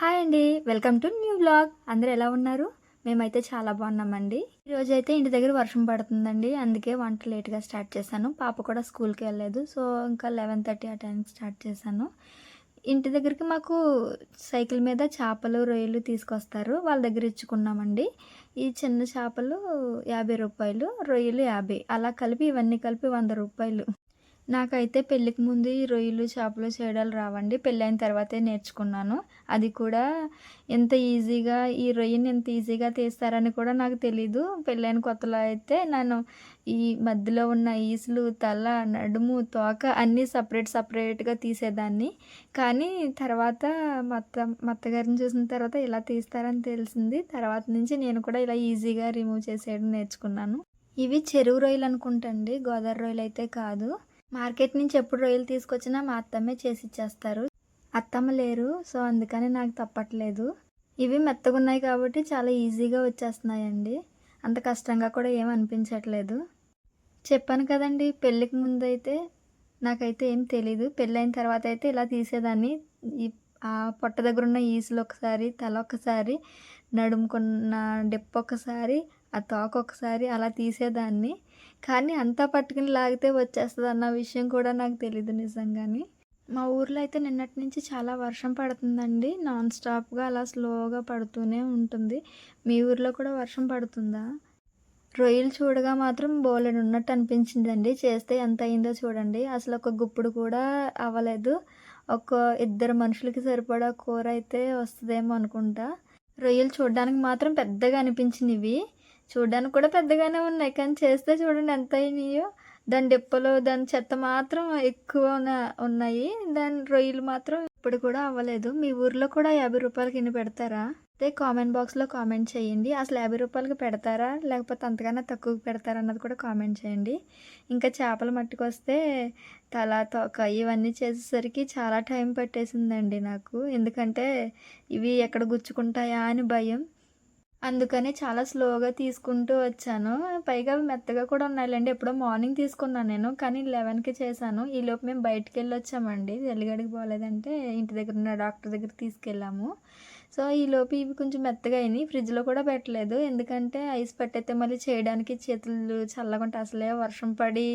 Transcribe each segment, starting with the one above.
Hi అండి. Welcome to new blog. అందరూ ఎలా ఉన్నారు? మేమైతే చాలా బాగున్నామండి. ఈరోజు అయితే ఇంటి దగ్గర వర్షం పడుతుందండి. అందుకే వంట లేట్గా స్టార్ట్ చేశాను. పాప కూడా స్కూల్కి వెళ్ళలేదు. సో ఇంకా లెవెన్ థర్టీ ఆ టైంకి స్టార్ట్ చేశాను. ఇంటి దగ్గరికి మాకు సైకిల్ మీద చేపలు రొయ్యలు తీసుకొస్తారు. వాళ్ళ దగ్గర ఇచ్చుకున్నామండి. ఈ చిన్న చేపలు యాభై రూపాయలు రొయ్యలు యాభై. అలా కలిపి ఇవన్నీ కలిపి వంద రూపాయలు. నాకైతే పెళ్ళికి ముందు ఈ రొయ్యలు చేపలు చేయడాలు రావండి. పెళ్ళైన తర్వాతే నేర్చుకున్నాను. అది కూడా ఎంత ఈజీగా ఈ రొయ్యని ఎంత ఈజీగా తీస్తారని కూడా నాకు తెలీదు. పెళ్ళైన కొత్తలో అయితే నేను ఈ మధ్యలో ఉన్న ఈసులు తల నడుము తోక అన్నీ సపరేట్ సపరేట్గా తీసేదాన్ని. కానీ తర్వాత మత్త మత్తగారిని చూసిన తర్వాత ఇలా తీస్తారని తెలిసింది. తర్వాత నుంచి నేను కూడా ఇలా ఈజీగా రిమూవ్ చేసేయడం నేర్చుకున్నాను. ఇవి చెరువు రొయ్యలు అనుకుంటండి గోదావరి రొయ్యలు అయితే కాదు. మార్కెట్ నుంచి ఎప్పుడు రొయ్యలు తీసుకొచ్చినా మా అత్తమ్మే చేసి ఇచ్చేస్తారు. అత్తమ్మ లేరు సో అందుకని నాకు తప్పట్లేదు. ఇవి మెత్తగా ఉన్నాయి కాబట్టి చాలా ఈజీగా వచ్చేస్తున్నాయండి. అంత కష్టంగా కూడా ఏం అనిపించట్లేదు. చెప్పాను కదండి పెళ్ళికి ముందు అయితే నాకైతే ఏం తెలీదు. పెళ్ళైన తర్వాత అయితే ఇలా తీసేదాన్ని. ఈ ఆ పొట్ట దగ్గర ఉన్న ఈసులు ఒకసారి తల ఒకసారి నడుముకున్న డిప్ ఒకసారి ఆ తోక ఒకసారి అలా తీసేదాన్ని. కానీ అంతా పట్టుకుని లాగితే వచ్చేస్తుంది అన్న విషయం కూడా నాకు తెలీదు నిజంగాని. మా ఊర్లో అయితే నిన్నటి నుంచి చాలా వర్షం పడుతుందండి. నాన్ స్టాప్గా అలా స్లోగా పడుతూనే ఉంటుంది. మీ ఊర్లో కూడా వర్షం పడుతుందా? రొయ్యలు చూడగా మాత్రం బోలెడు ఉన్నట్టు అనిపించిందండి. చేస్తే ఎంత అయిందో చూడండి. అసలు ఒక గుప్పుడు కూడా అవ్వలేదు. ఒక ఇద్దరు మనుషులకి సరిపడా కూర అయితే వస్తుందేమో అనుకుంటా. రొయ్యలు చూడడానికి మాత్రం పెద్దగా అనిపించినవి. ఇవి చూడడానికి కూడా పెద్దగానే ఉన్నాయి. కానీ చేస్తే చూడండి ఎంత అయినాయో. దాని డిప్పలు దాని చెత్త మాత్రం ఎక్కువ ఉన్నాయి. దాని రొయ్యలు మాత్రం ఇప్పుడు కూడా అవ్వలేదు. మీ ఊర్లో కూడా యాభై రూపాయలకి ఇన్ని పెడతారా? అయితే కామెంట్ బాక్స్లో కామెంట్ చేయండి. అసలు యాభై రూపాయలకి పెడతారా? లేకపోతే అంతకన్నా తక్కువకి పెడతారా అన్నది కూడా కామెంట్ చేయండి. ఇంకా చేపల మట్టుకు వస్తే తల తోక ఇవన్నీ చేసేసరికి చాలా టైం పట్టేసిందండి నాకు. ఎందుకంటే ఇవి ఎక్కడ గుచ్చుకుంటాయా అని భయం. అందుకని చాలా స్లోగా తీసుకుంటూ వచ్చాను. పైగా మెత్తగా కూడా ఉన్నాయిలేండి. ఎప్పుడో మార్నింగ్ తీసుకున్నాను నేను కానీ లెవెన్కి చేశాను. ఈలోపు మేము బయటికి వెళ్ళి వచ్చామండి ఎల్లిగడికి పోలేదంటే ఇంటి దగ్గర ఉన్న డాక్టర్ దగ్గర తీసుకెళ్ళాము. సో ఈలోపు ఇవి కొంచెం మెత్తగా అయినాయి. ఫ్రిడ్జ్లో కూడా పెట్టలేదు. ఎందుకంటే ఐస్ పెట్టయితే మళ్ళీ చేయడానికి చేతులు చల్లకుంటే అసలే వర్షం పడి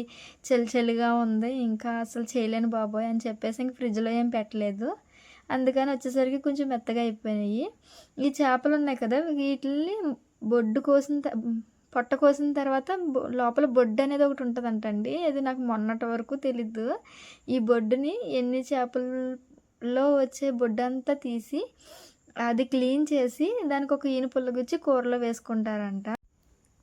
చలి చలిగా ఉంది. ఇంకా అసలు చేయలేను బాబోయ్ అని చెప్పేసి ఇంక ఫ్రిడ్జ్లో ఏం పెట్టలేదు. అందుకని వచ్చేసరికి కొంచెం మెత్తగా అయిపోయినాయి. ఈ చేపలు ఉన్నాయి కదా వీటిని బొడ్డు కోసిన పొట్ట కోసిన తర్వాత లోపల బొడ్డు అనేది ఒకటి ఉంటుందంటండి. అది నాకు మొన్నటి వరకు తెలీదు. ఈ బొడ్డుని ఎన్ని చేపల్లో వచ్చే బొడ్డు అంతా తీసి అది క్లీన్ చేసి దానికి ఒక ఈనుపుల్ల గుచ్చి కూరలో వేసుకుంటారంట.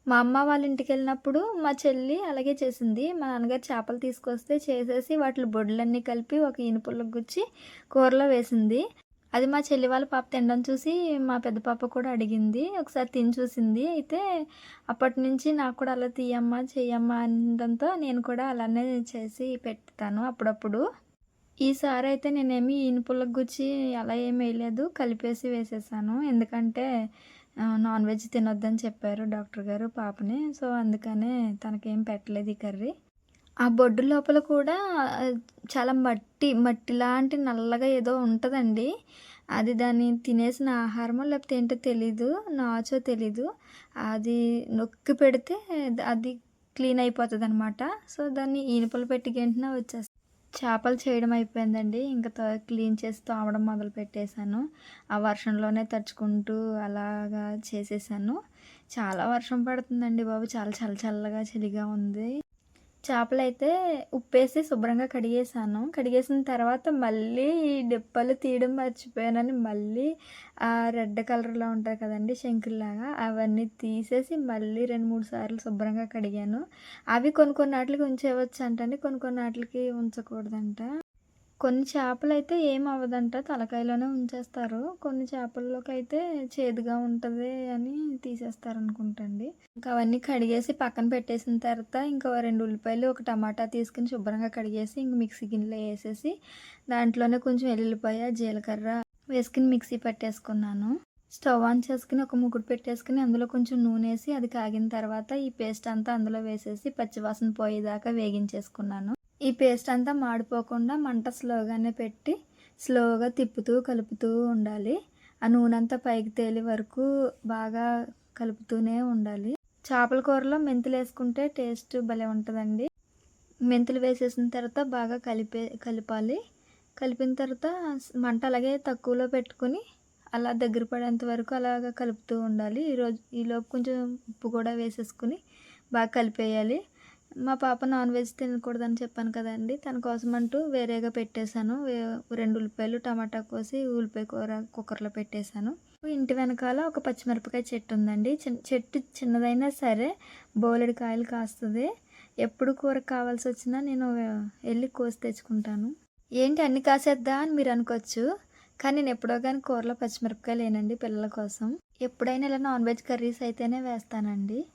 మా అమ్మ వాళ్ళ ఇంటికి వెళ్ళినప్పుడు మా చెల్లి అలాగే చేసింది. మా నాన్నగారు చేపలు తీసుకొస్తే చేసేసి వాటి బొడ్లన్నీ కలిపి ఒక ఇనుపులకు గుచ్చి కూరలో వేసింది. అది మా చెల్లి వాళ్ళ పాప తినడం చూసి మా పెద్ద పాప కూడా అడిగింది. ఒకసారి తిని చూసింది. అయితే అప్పటి నుంచి నాకు కూడా అలా తీయమ్మా చెయ్యమ్మా అనడంతో నేను కూడా అలానే చేసి పెడతాను అప్పుడప్పుడు. ఈసారి అయితే నేనేమి ఇనుపులకు గుచ్చి అలా ఏమి వేయలేదు. కలిపేసి వేసేసాను. ఎందుకంటే నాన్ వెజ్ తినొద్దని చెప్పారు డాక్టర్ గారు పాపని. సో అందుకనే తనకేం పెట్టలేదు ఈ కర్రీ. ఆ బొడ్డు లోపల కూడా చాలా మట్టి మట్టి లాంటి నల్లగా ఏదో ఉంటుందండి. అది దాన్ని తినేసిన ఆహారమో లేకపోతే ఏంటో తెలీదు నాచో తెలీదు. అది నొక్కి పెడితే అది క్లీన్ అయిపోతుంది అనమాట సో దాన్ని ఈనుపలు పెట్టి గంటనే వచ్చేస్తుంది చేపలు చేయడం అయిపోయిందండి. ఇంకా క్లీన్ చేసి తోమడం మొదలు పెట్టేశాను. ఆ వర్షంలోనే తడుచుకుంటూ అలాగా చేసేసాను చాలా వర్షం పడుతుందండి బాబు. చాలా చల్ల చల్లగా చలిగా ఉంది. చేపలైతే ఉప్పేసి శుభ్రంగా కడిగేసాను కడిగేసిన తర్వాత మళ్ళీ ఈ తీయడం మర్చిపోయానని మళ్ళీ ఆ రెడ్ కలర్లో ఉంటాయి కదండి శంకుల్లాగా అవన్నీ తీసేసి మళ్ళీ రెండు మూడు సార్లు శుభ్రంగా కడిగాను. అవి కొన్ని కొన్ని వాటికి ఉంచేవచ్చు అంటండి కొన్ని కొన్ని వాటికి ఉంచకూడదంట. కొన్ని చేపలు అయితే ఏం అవ్వదంట తలకాయలోనే ఉంచేస్తారు. కొన్ని చేపల్లోకి అయితే చేదుగా ఉంటుంది అని తీసేస్తారు అనుకుంటండి ఇంకా అవన్నీ కడిగేసి పక్కన పెట్టేసిన తర్వాత ఇంకా రెండు ఉల్లిపాయలు ఒక టమాటా తీసుకుని శుభ్రంగా కడిగేసి ఇంక మిక్సీ గిన్నెలో వేసేసి దాంట్లోనే కొంచెం వెల్లుల్లిపాయ జీలకర్ర వేసుకుని మిక్సీ పట్టేసుకున్నాను. స్టవ్ ఆన్ చేసుకుని ఒక ముగ్గురు పెట్టేసుకుని అందులో కొంచెం నూనె వేసి అది కాగిన తర్వాత ఈ పేస్ట్ అంతా అందులో వేసేసి పచ్చివాసన పోయేదాకా వేగించేసుకున్నాను. ఈ పేస్ట్ అంతా మాడిపోకుండా మంట స్లోగానే పెట్టి స్లోగా తిప్పుతూ కలుపుతూ ఉండాలి. ఆ నూనె అంతా పైకి తేలి వరకు బాగా కలుపుతూనే ఉండాలి. చేపల కూరలో మెంతులు వేసుకుంటే టేస్ట్ భలే ఉంటుందండి. మెంతులు వేసేసిన తర్వాత బాగా కలిపే కలపాలి. కలిపిన తర్వాత మంట అలాగే తక్కువలో పెట్టుకొని అలా దగ్గర పడేంత వరకు అలాగ కలుపుతూ ఉండాలి. ఈరోజు ఈలోపు కొంచెం ఉప్పు కూడా వేసేసుకుని బాగా కలిపేయాలి. మా పాప నాన్ వెజ్ తినకూడదని చెప్పాను కదండి. తన కోసం అంటూ వేరేగా పెట్టేశాను. రెండు ఉల్లిపాయలు టమాటా కోసి ఉల్లిపాయ కూర కుక్కర్లో పెట్టేశాను. ఇంటి వెనకాల ఒక పచ్చిమిరపకాయ చెట్టు ఉందండి. చిన్న చెట్టు చిన్నదైనా సరే బోలెడు కాయలు కాస్తుంది. ఎప్పుడు కూర కావాల్సి వచ్చినా నేను వెళ్ళి కోసి తెచ్చుకుంటాను. ఏంటి అన్ని కాసేద్దా అని మీరు అనుకోవచ్చు కానీ నేను ఎప్పుడో కానీ కూరలో పచ్చిమిరపకాయలు లేనండి పిల్లల కోసం. ఎప్పుడైనా ఇలా నాన్ వెజ్ కర్రీస్ అయితేనే వేస్తానండి.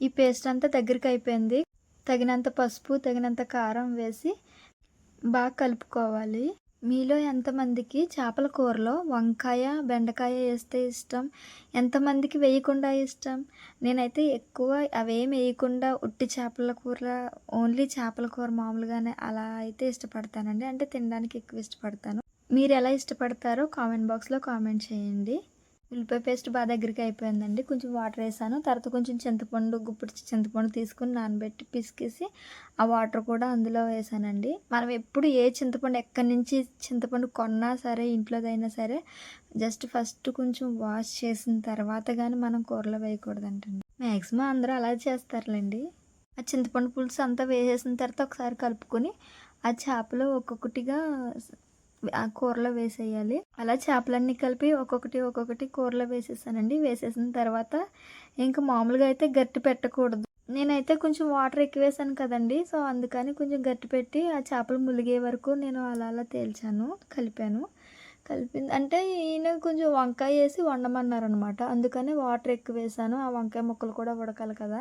ఈ పేస్ట్ అంతా దగ్గరికి అయిపోయింది. తగినంత పసుపు తగినంత కారం వేసి బాగా కలుపుకోవాలి. మీలో ఎంతమందికి చేపల కూరలో వంకాయ బెండకాయ వేస్తే ఇష్టం? ఎంతమందికి వేయకుండా ఇష్టం? నేనైతే ఎక్కువ అవేం వేయకుండా ఉట్టి చేపల కూర ఓన్లీ చేపల కూర మామూలుగానే అలా అయితే ఇష్టపడతానండి. అంటే తినడానికి ఎక్కువ ఇష్టపడతాను. మీరు ఎలా ఇష్టపడతారో కామెంట్ బాక్స్లో కామెంట్ చేయండి. ఉల్లిపాయ పేస్ట్ బాగా దగ్గరికి అయిపోయిందండి. కొంచెం వాటర్ వేసాను. తర్వాత కొంచెం చింతపండు గుప్పిడి చింతపండు తీసుకుని నానబెట్టి పిసికేసి ఆ వాటర్ కూడా అందులో వేసానండి. మనం ఎప్పుడు ఏ చింతపండు ఎక్కడి నుంచి చింతపండు కొన్నా సరే ఇంట్లోదైనా సరే జస్ట్ ఫస్ట్ కొంచెం వాష్ చేసిన తర్వాత కానీ మనం కూరలో వేయకూడదంటండి. మ్యాక్సిమం అందరూ అలా చేస్తారులేండి. ఆ చింతపండు పులుసు అంతా వేసేసిన తర్వాత ఒకసారి కలుపుకొని ఆ చేపలు ఒక్కొక్కటిగా ఆ కూరలో వేసేయాలి. అలా చేపలన్నీ కలిపి ఒక్కొక్కటి ఒక్కొక్కటి కూరలో వేసేసానండి వేసేసిన తర్వాత ఇంకా మామూలుగా అయితే గట్టి పెట్టకూడదు. నేనైతే కొంచెం వాటర్ ఎక్కువ వేసాను కదండి. సో అందుకని కొంచెం గట్టి పెట్టి ఆ చేపలు ములిగే వరకు నేను అలా అలా తేల్చాను కలిపాను. కలిపింది అంటే ఈయన కొంచెం వంకాయ వేసి వండమన్నారు అనమాట అందుకని వాటర్ ఎక్కువ వేసాను. ఆ వంకాయ ముక్కలు కూడా ఉడకాలి కదా.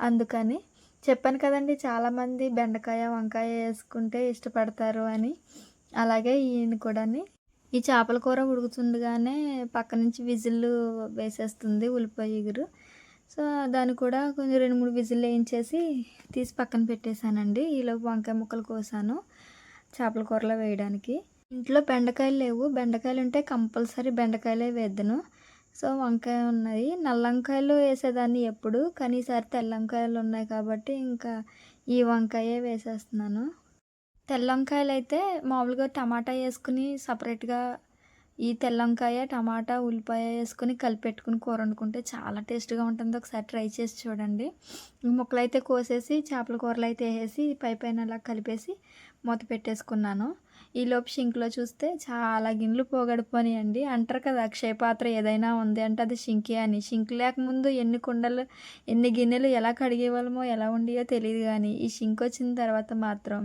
అందుకని చెప్పాను కదండి చాలామంది బెండకాయ వంకాయ వేసుకుంటే ఇష్టపడతారు అని. అలాగే ఈయన కూడాని ఈ చేపల కూర ఉడుకుతుండగానే పక్క నుంచి విజిల్లు వేసేస్తుంది ఉల్లిపాయ ఎగురు. సో దాన్ని కూడా కొంచెం రెండు మూడు విజిల్ వేయించేసి తీసి పక్కన పెట్టేశానండి. ఈలోపు వంకాయ ముక్కలు కోసాను చేపల కూరలో వేయడానికి. ఇంట్లో బెండకాయలు లేవు. బెండకాయలు ఉంటే కంపల్సరీ బెండకాయలే వేద్దాను. సో వంకాయ ఉన్నాయి నల్ల వంకాయలు వేసేదాన్ని ఎప్పుడు కానీ ఈసారి తెల్ల వంకాయలు ఉన్నాయి కాబట్టి ఇంకా ఈ వంకాయే వేసేస్తున్నాను. తెల్ల వంకాయలు అయితే మామూలుగా టమాటా వేసుకుని సపరేట్గా ఈ తెల్ల వంకాయ టమాటా ఉల్లిపాయ వేసుకొని కలిపెట్టుకుని కూర వండుకుంటే చాలా టేస్ట్గా ఉంటుంది. ఒకసారి ట్రై చేసి చూడండి. ముక్కలైతే ముక్కలు అయితే కోసేసి చేపల కూరలు అయితే వేసేసి పై పైన అలా కలిపేసి మూత పెట్టేసుకున్నాను. ఈలోపు షింక్లో చూస్తే చాలా గిన్నెలు పోగడిపోయాయండి అంటారు కదా అక్షయ పాత్ర ఏదైనా ఉంది అంటే అది షింకే అని. షింక్ లేకముందు ఎన్ని కుండలు ఎన్ని గిన్నెలు ఎలా కడిగేవాళ్ళమో ఎలా ఉండియో తెలియదు కానీ ఈ షింక్ వచ్చిన తర్వాత మాత్రం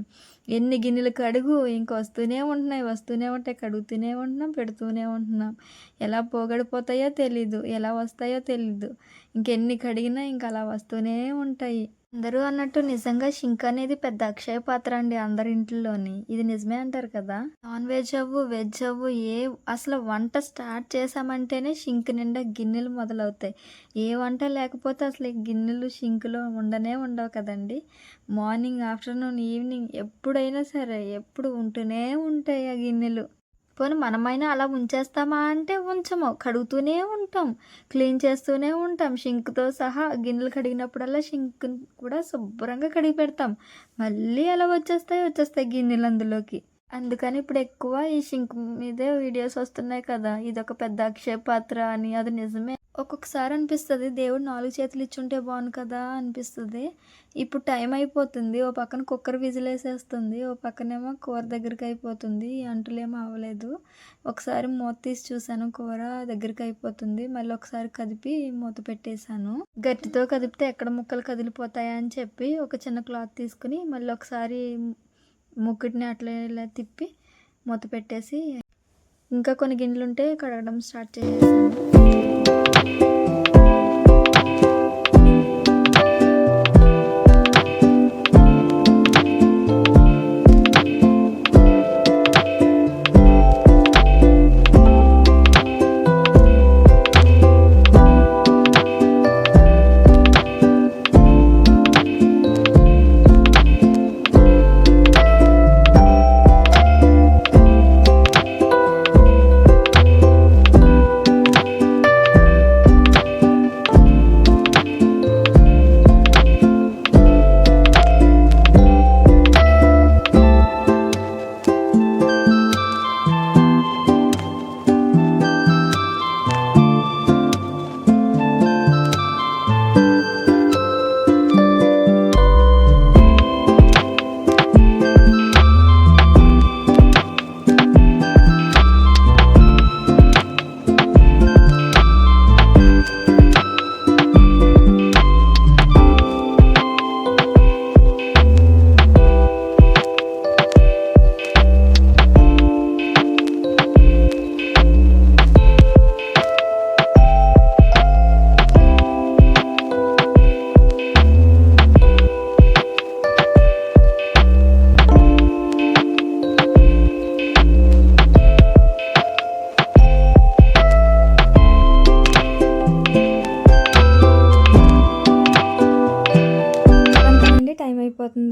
ఎన్ని గిన్నెలు కడుగు ఇంక వస్తూనే ఉంటున్నాయి వస్తూనే ఉంటాయి కడుగుతూనే ఉంటున్నాం పెడుతూనే ఉంటున్నాం. ఎలా పోగడిపోతాయో తెలీదు ఎలా వస్తాయో తెలీదు. ఇంకెన్ని కడిగినా ఇంక అలా వస్తూనే ఉంటాయి. అందరూ అన్నట్టు నిజంగా షింక్ అనేది పెద్ద అక్షయ పాత్ర అండి అందరి ఇంట్లోని. ఇది నిజమే అంటారు కదా? నాన్ వెజ్ అవ్వు వెజ్ అవ్వు ఏ అసలు వంట స్టార్ట్ చేసామంటేనే షింక్ నిండా గిన్నెలు మొదలవుతాయి. ఏ వంట లేకపోతే అసలు ఈ గిన్నెలు షింకులో ఉండనే ఉండవు కదండి. మార్నింగ్ ఆఫ్టర్నూన్ ఈవినింగ్ ఎప్పుడైనా సరే ఎప్పుడు ఉంటూనే ఉంటాయి ఆ గిన్నెలు. పోనీ మనమైనా అలా ఉంచేస్తామా అంటే ఉంచము. కడుగుతూనే ఉంటాం. క్లీన్ చేస్తూనే ఉంటాం. షింక్తో సహా గిన్నెలు కడిగినప్పుడల్లా షింక్ కూడా శుభ్రంగా కడిగి పెడతాం. మళ్ళీ అలా వచ్చేస్తాయి వచ్చేస్తాయి గిన్నెలు అందులోకి. అందుకని ఇప్పుడు ఎక్కువ ఈ షింక్ మీదే వీడియోస్ వస్తున్నాయి కదా. ఇది ఒక పెద్ద అక్షయ పాత్ర అని. అది నిజమే. ఒక్కొక్కసారి అనిపిస్తుంది దేవుడు నాలుగు చేతులు ఇచ్చుంటే బాగుంది కదా అనిపిస్తుంది. ఇప్పుడు టైం అయిపోతుంది. ఓ పక్కన కుక్కర్ విజిలేసేస్తుంది. ఓ పక్కనేమో కూర దగ్గరికి అయిపోతుంది ఈ అంటులేమో అవ్వలేదు. ఒకసారి మూత తీసి చూసాను కూర దగ్గరికి అయిపోతుంది మళ్ళీ ఒకసారి కదిపి మూత పెట్టేశాను. గట్టితో కదిపితే ఎక్కడ ముక్కలు కదిలిపోతాయా అని చెప్పి ఒక చిన్న క్లాత్ తీసుకుని మళ్ళీ ఒకసారి ముక్కుటిని అట్లా ఇలా తిప్పి మూత పెట్టేసి ఇంకా కొన్ని గిన్నెలు ఉంటే కడగడం స్టార్ట్ చేసేసాను.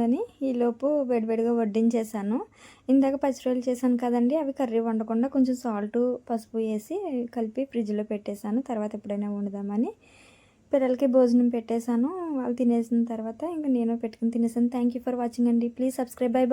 అయిపోతుందని ఈలోపు వేడివేడిగా వడ్డించేసాను ఇందాక పచ్చిరొయ్యలు చేశాను కదండి అవి కర్రీ వండకుండా కొంచెం సాల్ట్ పసుపు వేసి కలిపి ఫ్రిడ్జ్లో పెట్టేశాను. తర్వాత ఎప్పుడైనా వండుదామని పిల్లలకి భోజనం పెట్టేశాను. వాళ్ళు తినేసిన తర్వాత ఇంకా నేను పెట్టుకుని తినేసాను థ్యాంక్ యూ ఫర్ వాచింగ్ అండి. Please subscribe bye bye